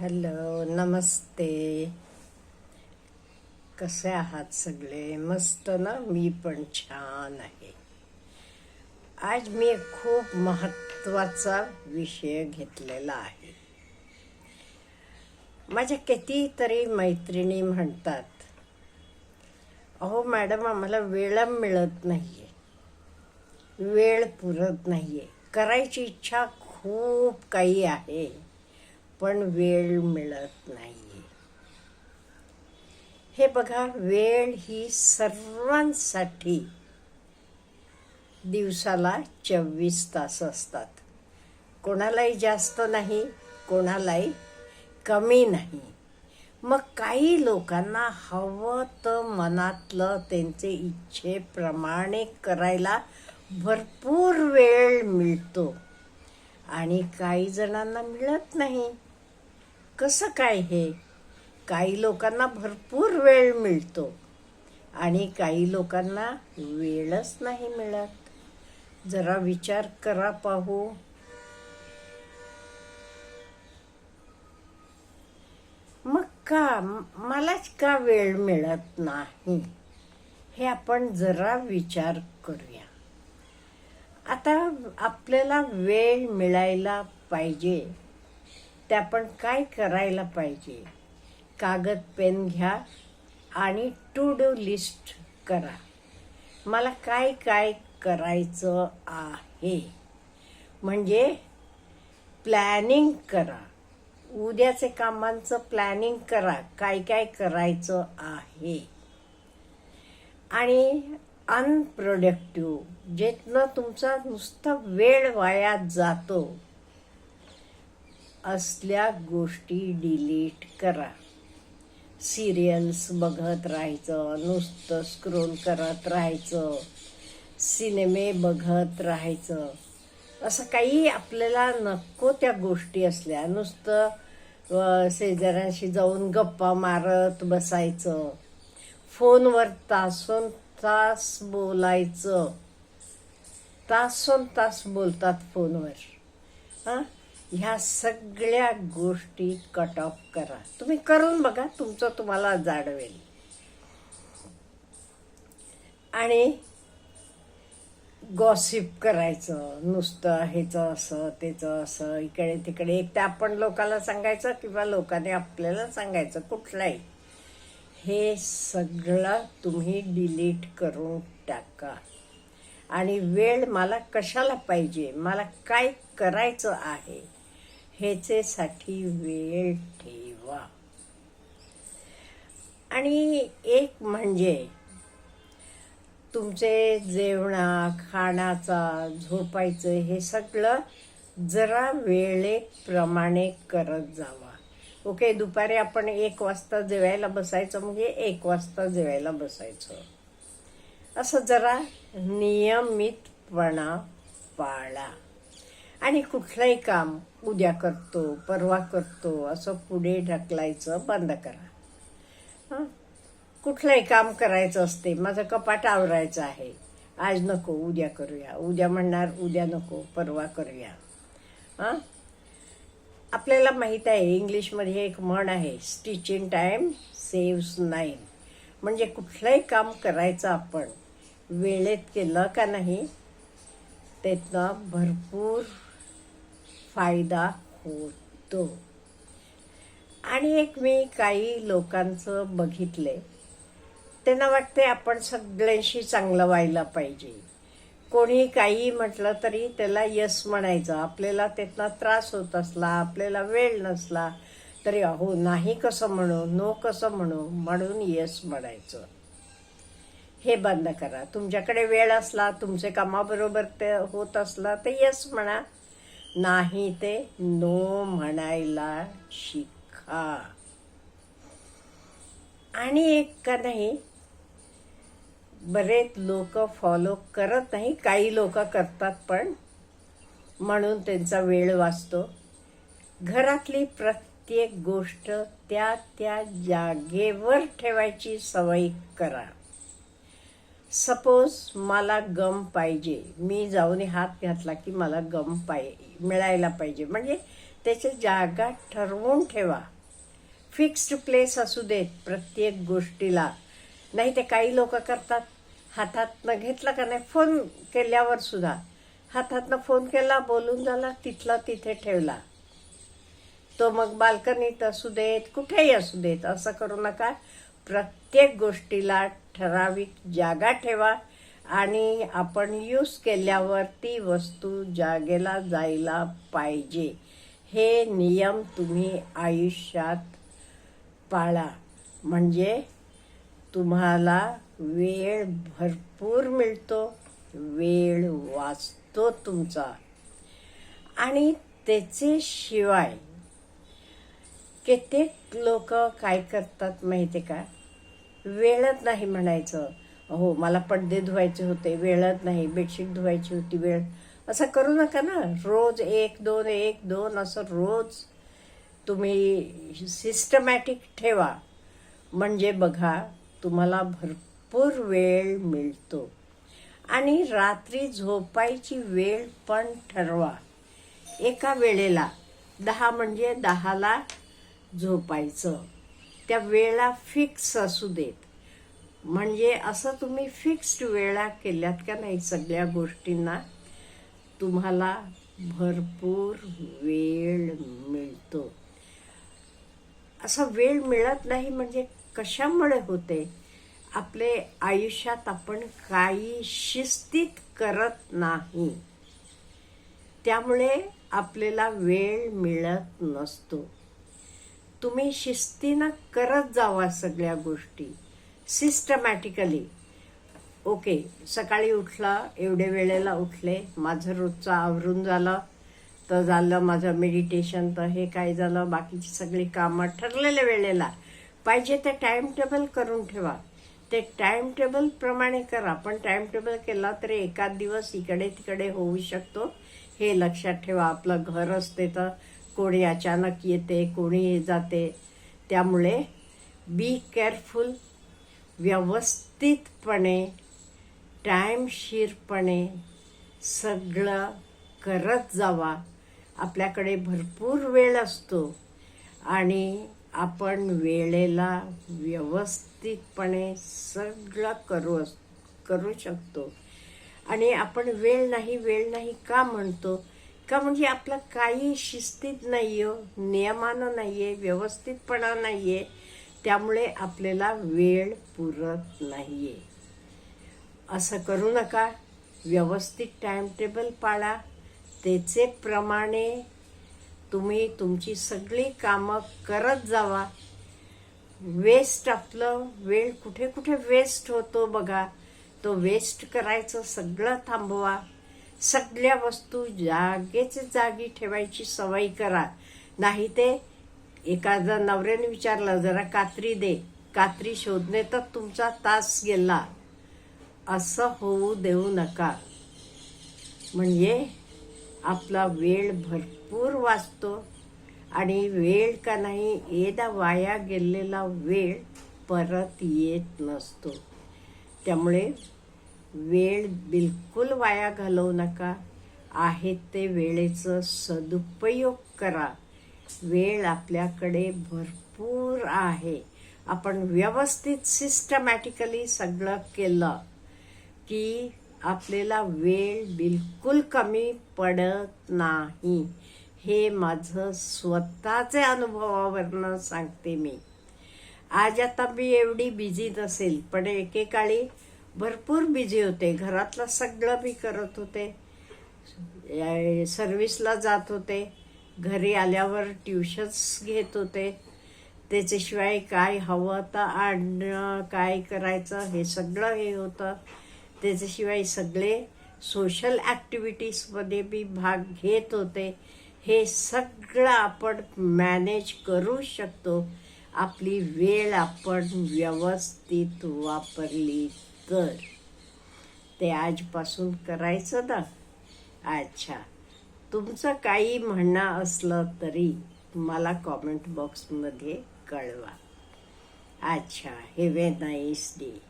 Hello नमस्ते. कसे आहात सगळे? मस्त ना? मी पण छान आहे. आज मी खूप महत्त्वाचा विषय घेतलेला आहे. माझ्या कितीतरी मैत्रिणी म्हणतात अहो मॅडम आम्हाला वेळ मिळत नाही आहे वेळ पुरत नाही आहे करायची इच्छा खूप काही आहे. पण वेळ मिळत नाही हे बघा वेळ ही सर्वांसाठी दिवसाला चोवीस तास असतात. कोणालाही जास्त नाही कोणालाही कमी नाही. मग काही लोकांना हवं तर मनातलं त्यांचे इच्छेप्रमाणे करायला भरपूर वेळ मिळतो. आणि काही जणांना मिळत नाही. कसं काय हे? काही लोकांना भरपूर वेळ मिळतो आणि काही लोकांना वेळच नाही मिळत. जरा विचार करा पाहू. मग का? मलाच का वेळ मिळत नाही? हे आपण जरा विचार करूया. आता आपल्याला वेळ मिळायला पाहिजे. ते आपण काय करायला पाहिजे? कागद पेन घ्या आणि टू डू लिस्ट करा. मला काय काय करायचं आहे? म्हणजे प्लॅनिंग करा. उद्याचे कामांचं प्लॅनिंग करा. काय काय करायचं आहे? आणि अनप्रोडक्टिव्ह जेथनं तुमचा नुसता वेळ वाया जातो असल्या गोष्टी डिलीट करा. सिरियल्स बघत राहायचं नुसतं स्क्रोल करत राहायचं सिनेमे बघत राहायचं. असं काही आपल्याला नको त्या गोष्टी असल्या. नुसतं शेजाऱ्यांशी जाऊन गप्पा मारत बसायचं. फोनवर तासोन तास बोलायचं. तासोन तास बोलतात फोनवर. हां? ह्या सगळ्या गोष्टी कट ऑफ करा. तुम्ही करून बघा तुमचं तुम्हाला जाडवेल आणि गॉसिप करायचं नुसतं ह्याचं असं त्याचं असं इकडे तिकडे. एक तर आपण लोकांना सांगायचं किंवा लोकांनी आपल्याला सांगायचं कुठलाही. हे सगळं तुम्ही डिलीट करून टाका. आणि वेळ मला कशाला पाहिजे? मला काय करायचं आहे? ह्याचेसाठी वेळ ठेवा. आणि एक म्हणजे तुमचे जेवणा खाण्याचा झोपायचं हे सगळं जरा वेळेप्रमाणे करत जावा. ओके दुपारी आपण एक वाजता जेवायला बसायचं म्हणजे एक वाजता जेवायला बसायचं. असं जरा नियमितपणा पाळा. आणि कुठलंही काम उद्या करतो परवा करतो असं पुढे ढकलायचं बंद करा. हां? कुठलंही काम करायचं असते माझं कपाट आवरायचं आहे. आज नको उद्या करूया. उद्या म्हणणार उद्या नको परवा करूया. हां? आपल्याला माहीत आहे इंग्लिशमध्ये एक म्हण आहे स्टिचिंग टाईम सेव्स नाईन म्हणजे कुठलंही काम करायचं आपण वेळेत केलं का नाही त्यातनं भरपूर फायदा होतो. आणि एक मी काही लोकांचं बघितले त्यांना वाटते आपण सगळ्यांशी चांगलं व्हायला पाहिजे. कोणी काही म्हटलं तरी त्याला यस म्हणायचं. आपल्याला त्यातला त्रास होत असला आपल्याला वेळ नसला तरी अहो नाही कसं म्हणू नो कसं म्हणू म्हणून यस म्हणायचं. हे बंद करा. तुमच्याकडे वेळ असला तुमचे कामाबरोबर ते होत असला तर यस म्हणा. नाही ते नो म्हणायला शिका. आणि एक का नाही बरेच लोक फॉलो करत नाही काही लोक करतात पण म्हणून त्यांचा वेळ वाचतो. घरातली प्रत्येक गोष्ट त्या त्या जागेवर ठेवायची सवय करा. सपोज मला गम पाहिजे. मी जाऊन हात घातला की मला गम पाय मिळायला पाहिजे. म्हणजे त्याची जागा ठरवून ठेवा. फिक्स्ड प्लेस असू देत प्रत्येक गोष्टीला. नाही ते काही लोक करतात. हातातनं घेतलं का नाही? फोन केल्यावर सुद्धा. हातातनं फोन केला बोलून झाला तिथला तिथे ठेवला. तो मग बाल्कनीत असू देत कुठेही असू देत असं करू नका. प्रत्येक गोष्टीला ठराविक जागा ठेवा आणि आपण यूज केल्यावर ती वस्तू जागेला जायला पाहिजे. हे नियम तुम्ही आयुष्यात पाळा. म्हणजे तुम्हाला वेळ भरपूर मिळतो वेळ वाचतो तुमचा. आणि त्याचे शिवाय कित्येक लोक काय करतात माहिती का? वेळत नाही म्हणायचं. हो मला पडदे धुवायचे होते वेळत नाही बेडशीट धुवायची होती वेळ. असं करू नका ना. रोज एक दोन एक दोन असं रोज तुम्ही सिस्टमॅटिक ठेवा. म्हणजे बघा तुम्हाला भरपूर वेळ मिळतो. आणि रात्री झोपायची वेळ पण ठरवा. एका वेळेला दहा म्हणजे दहाला झोपायचं. त्या वेळा फिक्स असू देत. म्हणजे असं तुम्ही फिक्स्ड वेळा केल्यात का नाही सगळ्या गोष्टींना? तुम्हाला भरपूर वेळ मिळतो. असा वेळ मिळत नाही म्हणजे कशामुळे होते? आपले आयुष्यात आपण काही शिस्तीत करत नाही. त्यामुळे आपल्याला वेळ मिळत नसतो. तुम्ही शिस्तीनं करत जावा सगळ्या गोष्टी. सिस्टमॅटिकली ओके सकाळी उठला एवढे वेळेला उठले. माझं रोजचं आवरून झालं. तर झालं माझं मेडिटेशन तर हे काय झालं? बाकीची सगळी कामं ठरलेल्या वेळेला. पाहिजे ते टाइम टेबल करून ठेवा. ते टाइम टेबल प्रमाणे करा. पण टाइम टेबल केला तरी एकाच दिवस इकडे तिकडे होऊ शकतो. हे लक्षात ठेवा. आपलं घर असते तर कोणी अचानक येते कोणी जाते. त्यामुळे बी केअरफुल व्यवस्थितपणे टाईमशीरपणे सगळं करत जावा. आपल्याकडे भरपूर वेळ असतो आणि आपण वेळेला व्यवस्थितपणे सगळं करू करू शकतो. आणि आपण वेळ नाही वेळ नाही का म्हणतो? का म्हणजे आपलं काही शिस्तीत नाही आहे नियमानं नाही आहे व्यवस्थितपणा नाही आहे त्यामुळे आपल्याला वेळ पुरत नाही आहे असं करू नका. व्यवस्थित टाईमटेबल पाळा. त्याचे प्रमाणे तुम्ही तुमची सगळी कामं करत जावा. वेस्ट आपलं वेळ कुठे कुठे वेस्ट होतो बघा. तो वेस्ट करायचं सगळं थांबवा. सगळ्या वस्तू जागेच जागी ठेवायची सवय करा. नाही ते एखादा नवऱ्याने विचारलं जरा कात्री दे. कात्री शोधणे तर तुमचा तास गेला. असं होऊ देऊ नका. म्हणजे आपला वेळ भरपूर वाचतो आणि वेळ का नाही एकदा वाया गेलेला वेळ परत येत नसतो. त्यामुळे वेळ बिलकुल वाया घालवू नका. आहे ते वेळेचं सदुपयोग करा. वेळ आपल्याकडे भरपूर आहे. आपण व्यवस्थित सिस्टमॅटिकली सगळं केलं की आपल्याला वेळ बिलकुल कमी पडत नाही. हे माझं स्वतःचे अनुभवावरनं सांगते मी. आज आता मी एवढी बिझी नसेल पण एकेकाळी भरपूर बिझी होते. घरातलं सगळं मी करत होते. सर्विसला जात होते. घरी आल्यावर ट्युशन्स घेत होते. त्याच्याशिवाय काय हवं तर आणणं काय करायचं हे सगळं हे होतं. त्याच्याशिवाय सगळे सोशल ॲक्टिव्हिटीजमध्ये मी भाग घेत होते. हे सगळं आपण मॅनेज करू शकतो. आपली वेळ आपण व्यवस्थित वापरली. कर. ते आजपासून करायचं ना. अच्छा. तुमचं काही म्हणणं असलं तरी मला कॉमेंट बॉक्समध्ये कळवा. अच्छा. हे ए नाईस डे.